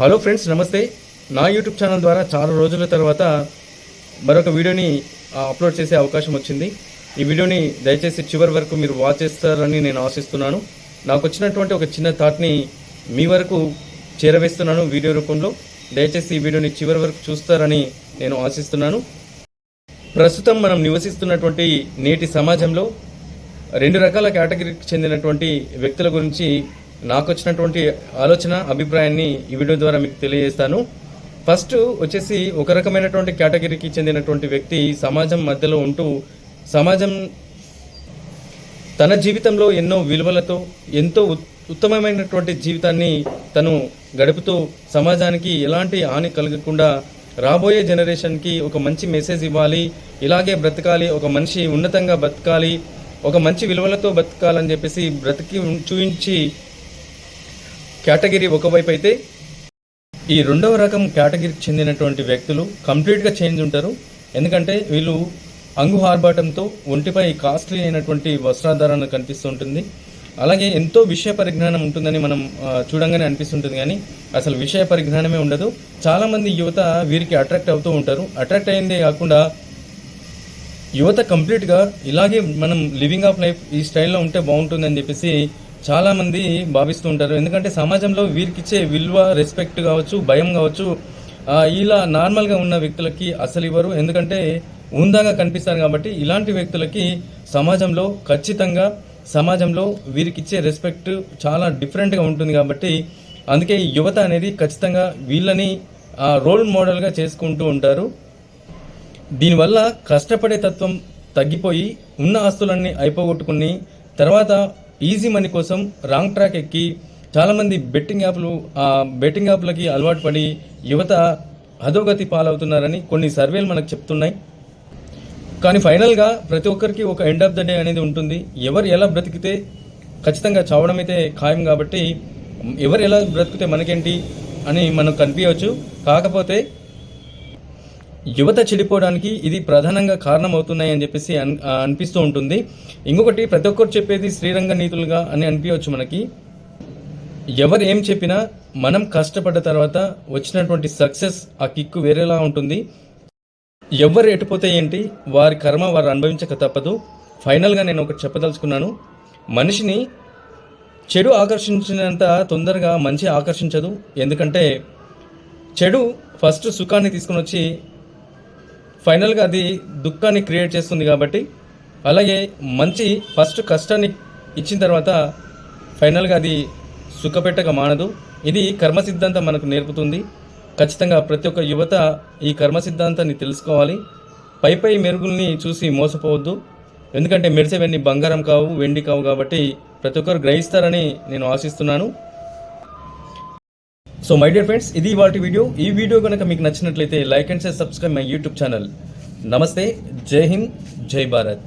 Hello friends నమస్తే. నా YouTube channel ద్వారా చాలా రోజుల తర్వాత మరొక వీడియోని అప్లోడ్ చేసే అవకాశం వచ్చింది. ఈ వీడియోని దయచేసి చివరి వరకు మీరు వాచ్ చేస్తారని నేను ఆశిస్తున్నాను. నాకు వచ్చినటువంటి ఒక చిన్న థాట్ని మీ వరకు చేరవేస్తున్నాను వీడియో రూపంలో. దయచేసి ఈ వీడియోని చివరి వరకు చూస్తారని నేను ఆశిస్తున్నాను. ప్రస్తుతం మనం నివసిస్తున్నటువంటి నేటి సమాజంలో రెండు రకాల కేటగిరీకి చెందినటువంటి వ్యక్తుల గురించి నాకు వచ్చినటువంటి ఆలోచన అభిప్రాయాన్ని ఈ వీడియో ద్వారా మీకు తెలియజేస్తాను. ఫస్ట్ వచ్చేసి ఒక రకమైనటువంటి కేటగిరీకి చెందినటువంటి వ్యక్తి సమాజం మధ్యలో ఉంటూ సమాజం తన జీవితంలో ఎన్నో విలువలతో ఎంతో ఉత్- ఉత్తమమైనటువంటి జీవితాన్ని తను గడుపుతూ సమాజానికి ఎలాంటి హాని కలగకుండా రాబోయే జనరేషన్కి ఒక మంచి మెసేజ్ ఇవ్వాలి. ఇలాగే బ్రతకాలి ఒక మనిషి ఉన్నతంగా బతకాలి ఒక మంచి విలువలతో బతకాలని చెప్పేసి బ్రతికి చూపించి కేటగిరీ ఒకవైపు అయితే ఈ రెండవ రకం కేటగిరీకి చెందినటువంటి వ్యక్తులు కంప్లీట్గా చేంజ్ ఉంటారు. ఎందుకంటే వీళ్ళు అంగు ఆర్భాటంతో ఒంటిపై కాస్ట్లీ అయినటువంటి వస్త్రాధారణ కనిపిస్తూ ఉంటుంది అలాగే ఎంతో విషయ పరిజ్ఞానం ఉంటుందని మనం చూడంగానే అనిపిస్తుంటుంది కానీ అసలు విషయ పరిజ్ఞానమే ఉండదు. చాలామంది యువత వీరికి అట్రాక్ట్ అవుతూ ఉంటారు. అట్రాక్ట్ అయిందే కాకుండా యువత కంప్లీట్గా ఇలాగే మనం లివింగ్ ఆఫ్ లైఫ్ ఈ స్టైల్లో ఉంటే బాగుంటుందని చెప్పేసి చాలామంది భావిస్తూ ఉంటారు. ఎందుకంటే సమాజంలో వీరికి ఇచ్చే విలువ రెస్పెక్ట్ కావచ్చు భయం కావచ్చు ఇలా నార్మల్గా ఉన్న వ్యక్తులకి అసలు ఇవ్వరు. ఎందుకంటే ఉందాగా కనిపిస్తారు కాబట్టి ఇలాంటి వ్యక్తులకి సమాజంలో ఖచ్చితంగా సమాజంలో వీరికి ఇచ్చే రెస్పెక్ట్ చాలా డిఫరెంట్గా ఉంటుంది కాబట్టి అందుకే యువత అనేది ఖచ్చితంగా వీళ్ళని ఆ, రోల్ మోడల్గా చేసుకుంటూ ఉంటారు. దీనివల్ల కష్టపడే తత్వం తగ్గిపోయి ఉన్న ఆస్తులన్నీ అయిపోగొట్టుకుని తర్వాత ఈజీ మనీ కోసం రాంగ్ ట్రాక్ ఎక్కి చాలామంది బెట్టింగ్ యాప్లు ఆ బెట్టింగ్ యాప్లకి అలవాటు పడి యువత అధోగతి పాలవుతున్నారని కొన్ని సర్వేలు మనకు చెప్తున్నాయి. కానీ ఫైనల్గా ప్రతి ఒక్కరికి ఒక ఎండ్ ఆఫ్ ద డే అనేది ఉంటుంది. ఎవరు ఎలా బ్రతికితే ఖచ్చితంగా చావడం అయితే ఖాయం కాబట్టి ఎవరు ఎలా బ్రతికితే మనకేంటి అని మనం కనిపించవచ్చు. కాకపోతే యువత చెడిపోవడానికి ఇది ప్రధానంగా కారణం అవుతున్నాయి అని చెప్పేసి అన్- అనిపిస్తూ ఉంటుంది. ఇంకొకటి ప్రతి ఒక్కరు చెప్పేది శ్రీరంగ నీతులుగా అని అనిపించవచ్చు మనకి. ఎవరు ఏం చెప్పినా మనం కష్టపడ్డ తర్వాత వచ్చినటువంటి సక్సెస్ ఆ కిక్కు వేరేలా ఉంటుంది. ఎవరు ఎటుపోతే ఏంటి వారి కర్మ వారు అనుభవించక తప్పదు. ఫైనల్గా నేను ఒకటి చెప్పదలుచుకున్నాను. మనిషిని చెడు ఆకర్షించినంత తొందరగా మంచి ఆకర్షించదు. ఎందుకంటే చెడు ఫస్ట్ సుఖాన్ని తీసుకుని వచ్చి ఫైనల్గా అది దుఃఖాన్ని క్రియేట్ చేస్తుంది కాబట్టి అలాగే మంచి ఫస్ట్ కష్టాన్ని ఇచ్చిన తర్వాత ఫైనల్గా అది సుఖపెట్టక మానదు. ఇది కర్మ సిద్ధాంతం మనకు నేర్పుతుంది. ఖచ్చితంగా ప్రతి ఒక్క యువత ఈ కర్మ సిద్ధాంతాన్ని తెలుసుకోవాలి. పై పై మెరుగుల్ని చూసి మోసపోవద్దు. ఎందుకంటే మెరిసేవన్నీ బంగారం కావు వెండి కావు కాబట్టి ప్రతి ఒక్కరు గ్రహిస్తారని నేను ఆశిస్తున్నాను. సో మై డియర్ ఫ్రెండ్స్ ఇది వాటి వీడియో. ఈ వీడియో కనుక మీకు నచ్చినట్లయితే like and share subscribe my YouTube channel నమస్తే జై హింద్ జై భారత్.